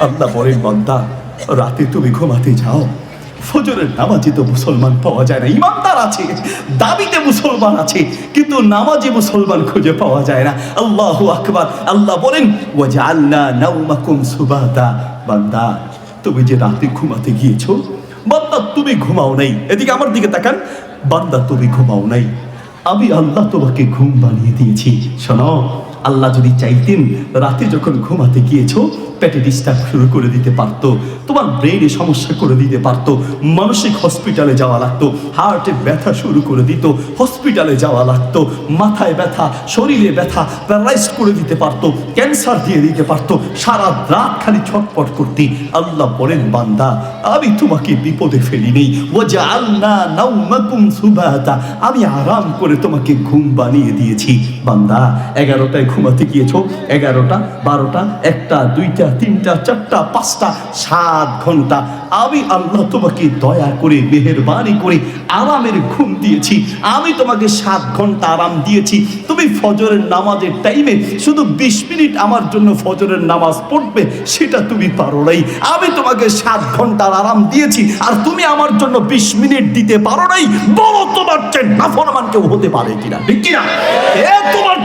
আল্লাহ বলেন, বন্দা, রাতে তুমি ঘুমাতে যাও। ফজরের নামাজে তো মুসলমান পাওয়া যায় না। ইমানদার আছে, দাবিতে মুসলমান আছে, কিন্তু নামাজে মুসলমান খুঁজে পাওয়া যায় না। আল্লাহ আকবার। আল্লাহ বলেন, ওয়াজআলনা নাওমাকুম সুবাদা বান্দা, তুমি যে রাতে ঘুমাতে গিয়েছো, বান্দা, তুমি ঘুমাও নাই। এদিকে আমার দিকে তাকান। বান্দা, তুমি ঘুমাও নাই। আমি আল্লাহ তোমাকে ঘুম বানিয়ে দিয়েছি। শোনো আল্লাহ যদি চাইতেন, রাতে যখন ঘুমাতে গিয়েছো, পেটে ডিস্টার্ব শুরু করে দিতে পারতো, তোমার ব্রেনে সমস্যা করে দিতে পারতো, মানসিক হসপিটালে যাওয়া লাগতো হার্টে ব্যথা শুরু করে দিত হসপিটালে যাওয়া লাগতো, মাথায় ব্যথা, শরীরে ব্যথা প্যারালাইজ করে দিতে পারতো ক্যান্সার দিয়ে দিতে পারতো, সারা রাত খালি ছটপট করতে। আল্লাহ বলেন, বান্দা, আমি তোমাকে বিপদে ফেলি নেই ও যে আল্লাহ নাউমাকুম সুবাতা, আমি আরাম করে তোমাকে ঘুম বানিয়ে দিয়েছি। বান্দা, এগারোটায় ঘুমাতে গিয়েছো? এগারোটা, বারোটা, একটা, দুইটা, তিনটা, চারটা, পাঁচটা, সাত ঘণ্টা। আমি আল্লাহ তোমাকে দয়া করে, মেহেরবানি করে আরামের ঘুম দিয়েছি। আমি তোমাকে সাত ঘণ্টা আরাম দিয়েছি। তুমি ফজরের নামাজের টাইমে শুধু বিশ মিনিট আমার জন্য ফজরের নামাজ পড়বে, সেটা তুমি পারো নাই। আমি তোমাকে সাত ঘণ্টার আরাম দিয়েছি, আর তুমি আমার জন্য বিশ মিনিট দিতে পারো নাই। বলো তোমার চেয়ে নাফরমান কেউ হতে পারে কিনা? ঠিক কিনা? এ তোমার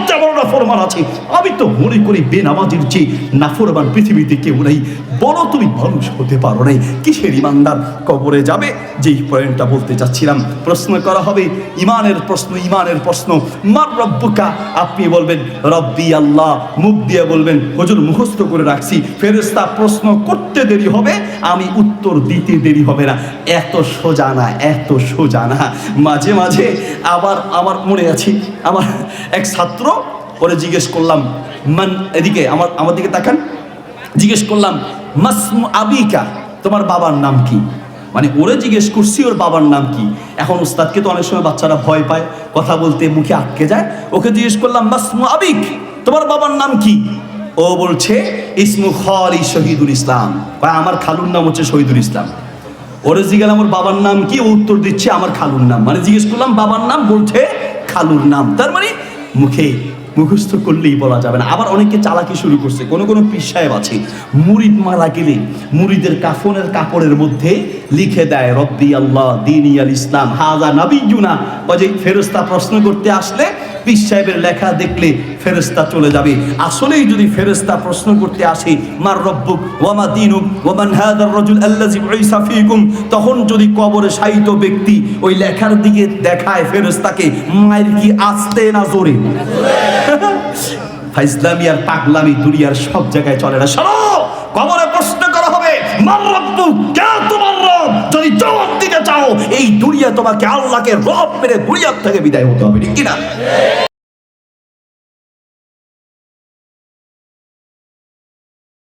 নাফরমান আছে। আমি তো মনে করি বেনামাজির চেয়ে নাফরমান পৃথিবীতে কেউ নেই। বলো তুমি মানুষ হতে পারো নাই। কিসের ইমানদার? কবরে যাবে? যেই পয়েন্টটা বলতে চাচ্ছিলাম, প্রশ্ন করা হবে। ইমানের প্রশ্ন ইমানের প্রশ্ন। মার রব্বুকা, আপনি বলবেন, রব্বি আল্লাহ, মুখ দিয়ে বলবেন, হুজুর মুখস্থ করে রাখছি। ফেরেস্তা প্রশ্ন করতে দেরি হবে, আমি উত্তর দিতে দেরি হবে না। এত সোজা না, এত সোজা না। মাঝে মাঝে আবার আমার মনে আছে, আমার এক ছাত্র পরে জিজ্ঞেস করলাম, মান এদিকে, আমার আমার দিকে তাকান। জিজ্ঞেস করলাম, মাসমু আবিকা, তোমার বাবার নাম কি? মানে ওরে জিজ্ঞেস করছি, ওর বাবার নাম কি? এখন উস্তাদকে তো অনেক সময় বাচ্চারা ভয় পায়, কথা বলতে মুখে আটকে যায়। ওকে জিজ্ঞেস করলাম, মাসমু আবিক, তোমার বাবার নাম কি? ও বলছে, ইসমু খলি শহীদুল ইসলাম। বা আমার খালুর নাম হচ্ছে শহীদুল ইসলাম। ওরে জিজ্ঞাসা আমার বাবার নাম কি? ও উত্তর দিচ্ছে, আমার খালুর নাম। মানে জিজ্ঞেস করলাম, বাবার নাম? বলছে, খালুর নাম। তার মানে মুখে মুখস্থ করলেই বলা যাবে না। আবার অনেকে চালাকি শুরু করছে। কোনো কোনো পীর সাহেব আছে মুরিদ মারা গেলে মুরিদের কাফনের কাপড়ের মধ্যে লিখে দেয়, রব্বি আল্লাহ, দিন ইয়াল ইসলাম, হাজা নাবিজুনা অজে ফেরস্তা প্রশ্ন করতে আসলে পীর সাহেবের লেখা দেখলে ফেরেস্তা চলে যাবে। আসলেই যদি ফেরেস্তা প্রশ্ন করতে আসে, মার রব্বুক, ওয়ামা দিনুক, ওয়ামান হাদার রাজুল আল্লাযী উইসা ফীকুম? তখন যদি কবরে শায়িত ব্যক্তি ওই লেখার দিকে দেখায় ফেরেস্তাকে মায়ের কি আসতে না জোরে? ফাইজলামি আর পাগলামি দুনিয়ার সব জায়গায় চলে না। শোনো, কবরে প্রশ্ন করা হবে, মার রব্বুক কে যদি জবাব দিতে চাও, এই দুনিয়া তোমাকে আল্লাহকে রব মেরে দুনিয়ার থেকে বিদায় হতে হবে, ঠিক কিনা?